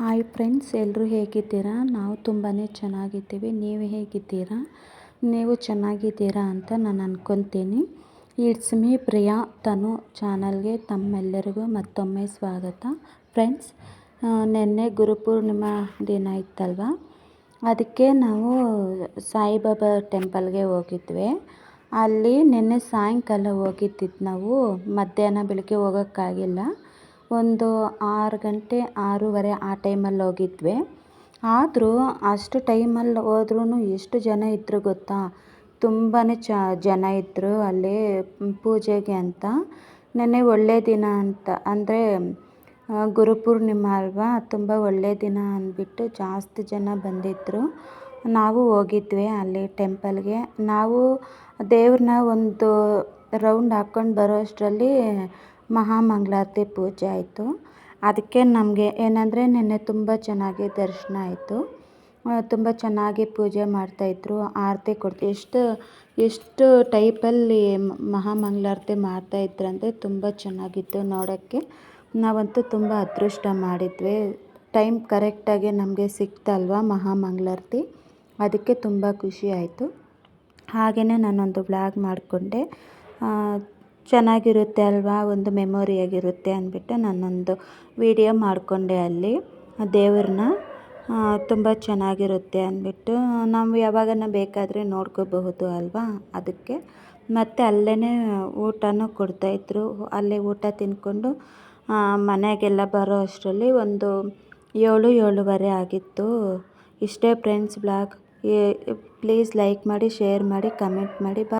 Hi friends ಎಲ್ಲರೂ ಹೇಗಿದ್ದೀರಾ? ನಾವು ತುಂಬಾ ಚೆನ್ನಾಗಿದ್ದೀವಿ. ನೀವು ಹೇಗಿದ್ದೀರಾ? ನೀವು ಚೆನ್ನಾಗಿದ್ದೀರಾ ಅಂತ ನಾನು ಅಂದ್ಕೊತೀನಿ ಇಟ್ಸ್ ಮೀ ಪ್ರಿಯಾ ತನು ಚಾನಲ್ಗೆ ತಮ್ಮೆಲ್ಲರಿಗೂ ಮತ್ತೊಮ್ಮೆ ಸ್ವಾಗತ. ಫ್ರೆಂಡ್ಸ್ ನಿನ್ನೆ ಗುರುಪೂರ್ಣಿಮಾ ದಿನ ಇತ್ತಲ್ವ? ಅದಕ್ಕೆ ನಾವು ಸಾಯಿಬಾಬಾ ಟೆಂಪಲ್ಗೆ ಹೋಗಿದ್ವಿ. ಅಲ್ಲಿ ನಿನ್ನೆ ಸಾಯಂಕಾಲ ಹೋಗಿದ್ದಿದ್ದು ನಾವು ಮಧ್ಯಾಹ್ನ ಬೆಳಗ್ಗೆ ಹೋಗೋಕ್ಕಾಗಿಲ್ಲ. ಒಂದು ಆರು ಗಂಟೆ, ಆರೂವರೆ ಆ ಟೈಮಲ್ಲಿ ಹೋಗಿದ್ವಿ. ಆದರೂ ಅಷ್ಟು ಟೈಮಲ್ಲಿ ಹೋದ್ರೂ ಎಷ್ಟು ಜನ ಇದ್ದರು ಗೊತ್ತಾ? ತುಂಬಾ ಚ, ಜನ ಇದ್ದರು ಅಲ್ಲಿ ಪೂಜೆಗೆ ಅಂತ. ನೆನ್ನೆ ಒಳ್ಳೆಯ ದಿನ ಅಂತ, ಅಂದರೆ ಗುರುಪೂರ್ಣಿಮ ಅಲ್ವಾ? ತುಂಬ ಒಳ್ಳೆಯ ದಿನ ಅಂದ್ಬಿಟ್ಟು ಜಾಸ್ತಿ ಜನ ಬಂದಿದ್ದರು ನಾವು ಹೋಗಿದ್ವಿ ಅಲ್ಲಿ ಟೆಂಪಲ್ಗೆ. ನಾವು ದೇವ್ರನ್ನ ಒಂದು ರೌಂಡ್ ಹಾಕ್ಕೊಂಡು ಬರೋ ಅಷ್ಟರಲ್ಲಿ ಮಹಾಮಂಗಳಾರತಿ ಪೂಜೆ ಆಯಿತು. ಅದಕ್ಕೆ ನಮಗೆ ಏನಂದರೆ ನಿನ್ನೆ ತುಂಬ ಚೆನ್ನಾಗಿ ದರ್ಶನ ಆಯಿತು. ತುಂಬ ಚೆನ್ನಾಗಿ ಪೂಜೆ ಮಾಡ್ತಾಯಿದ್ರು ಆರತಿ ಕೊಡ್ತೀವಿ ಎಷ್ಟು ಎಷ್ಟು ಟೈಪಲ್ಲಿ ಮಹಾಮಂಗಳಾರತಿ ಮಾಡ್ತಾಯಿದ್ರಂದರೆ ತುಂಬ ಚೆನ್ನಾಗಿತ್ತು ನೋಡೋಕ್ಕೆ. ನಾವಂತೂ ತುಂಬ ಅದೃಷ್ಟ ಮಾಡಿದ್ವಿ. ಟೈಮ್ ಕರೆಕ್ಟಾಗಿ ನಮಗೆ ಸಿಕ್ತಲ್ವ ಮಹಾಮಂಗಳಾರತಿ? ಅದಕ್ಕೆ ತುಂಬ ಖುಷಿ ಆಯಿತು. ಹಾಗೆಯೇ ನಾನೊಂದು ಬ್ಲಾಗ್ ಮಾಡಿಕೊಂಡೆ. ಚೆನ್ನಾಗಿರುತ್ತೆ ಅಲ್ವಾ? ಒಂದು ಮೆಮೊರಿಯಾಗಿರುತ್ತೆ ಅಂದ್ಬಿಟ್ಟು ನಾನೊಂದು ವಿಡಿಯೋ ಮಾಡಿಕೊಂಡೆ ಅಲ್ಲಿ. ದೇವ್ರನ್ನ ತುಂಬ ಚೆನ್ನಾಗಿರುತ್ತೆ ಅಂದ್ಬಿಟ್ಟು, ನಾವು ಯಾವಾಗನ ಬೇಕಾದರೆ ನೋಡ್ಕೋಬಹುದು ಅಲ್ವಾ? ಅದಕ್ಕೆ ಮತ್ತು ಅಲ್ಲೇ ಊಟನೂ ಕೊಡ್ತಾಯಿದ್ರು ಅಲ್ಲೇ ಊಟ ತಿಂದ್ಕೊಂಡು ಮನೆಗೆಲ್ಲ ಬರೋ ಅಷ್ಟರಲ್ಲಿ ಒಂದು ಏಳು, ಏಳುವರೆ ಆಗಿತ್ತು. ಇಷ್ಟೇ ಫ್ರೆಂಡ್ಸ್ ಬ್ಲಾಗ್ ಪ್ಲೀಸ್ ಲೈಕ್ ಮಾಡಿ ಶೇರ್ ಮಾಡಿ ಕಮೆಂಟ್ ಮಾಡಿ ಬಾ